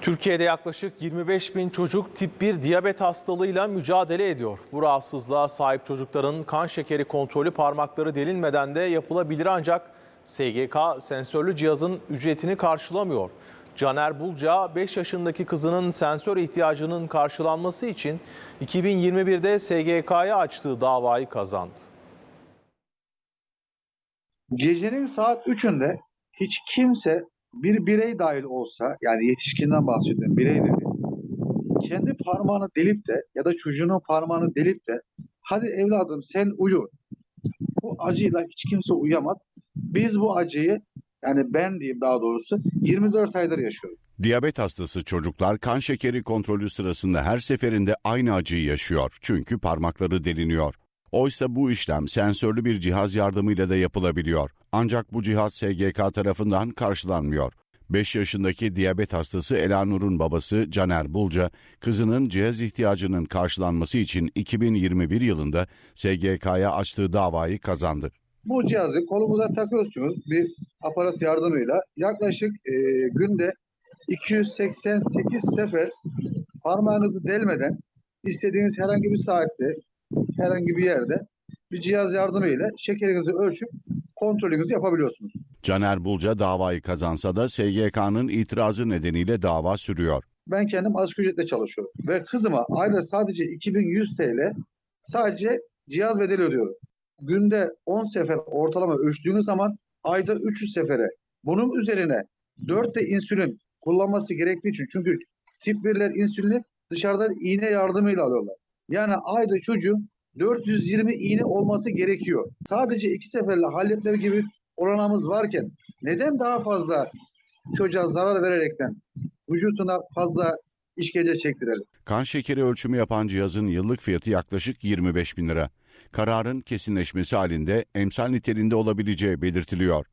Türkiye'de yaklaşık 25 bin çocuk tip 1 diyabet hastalığıyla mücadele ediyor. Bu rahatsızlığa sahip çocukların kan şekeri kontrolü parmakları delinmeden de yapılabilir ancak SGK sensörlü cihazın ücretini karşılamıyor. Caner Bulca 5 yaşındaki kızının sensör ihtiyacının karşılanması için 2021'de SGK'ya açtığı davayı kazandı. Gecenin saat 3'ünde hiç kimse bir birey dahil olsa yani yetişkinden bahsediyorum birey dedi. Kendi parmağını delip de ya da çocuğunun parmağını delip de hadi evladım sen uyu. Bu acıyla hiç kimse uyuyamaz. Biz bu acıyı yani ben diyeyim daha doğrusu 24 aydır yaşıyorum. Diyabet hastası çocuklar kan şekeri kontrolü sırasında her seferinde aynı acıyı yaşıyor. Çünkü parmakları deliniyor. Oysa bu işlem sensörlü bir cihaz yardımıyla da yapılabiliyor. Ancak bu cihaz SGK tarafından karşılanmıyor. 5 yaşındaki diyabet hastası Elanur'un babası Caner Bulca, kızının cihaz ihtiyacının karşılanması için 2021 yılında SGK'ya açtığı davayı kazandı. Bu cihazı kolumuza takıyorsunuz bir aparat yardımıyla. Yaklaşık e, günde 288 sefer parmağınızı delmeden istediğiniz herhangi bir saatte, herhangi bir yerde bir cihaz yardımıyla şekerinizi ölçüp kontrolünüzü yapabiliyorsunuz. Caner Bulca davayı kazansa da SGK'nın itirazı nedeniyle dava sürüyor. Ben kendim asgari ücretle çalışıyorum. Ve kızıma ayda sadece 2100 TL sadece cihaz bedeli ödüyorum. Günde 10 sefer ortalama ölçtüğünüz zaman ayda 300 sefere. Bunun üzerine 4 de insülin kullanması gerektiği için çünkü tip 1'ler insülini dışarıdan iğne yardımıyla alıyorlar. Yani ayda çocuğun 420 iğne olması gerekiyor. Sadece iki seferle halletme gibi olanağımız varken neden daha fazla çocuğa zarar vererekten vücutuna fazla işkence çektirelim. Kan şekeri ölçümü yapan cihazın yıllık fiyatı yaklaşık 25 bin lira. Kararın kesinleşmesi halinde emsal niteliğinde olabileceği belirtiliyor.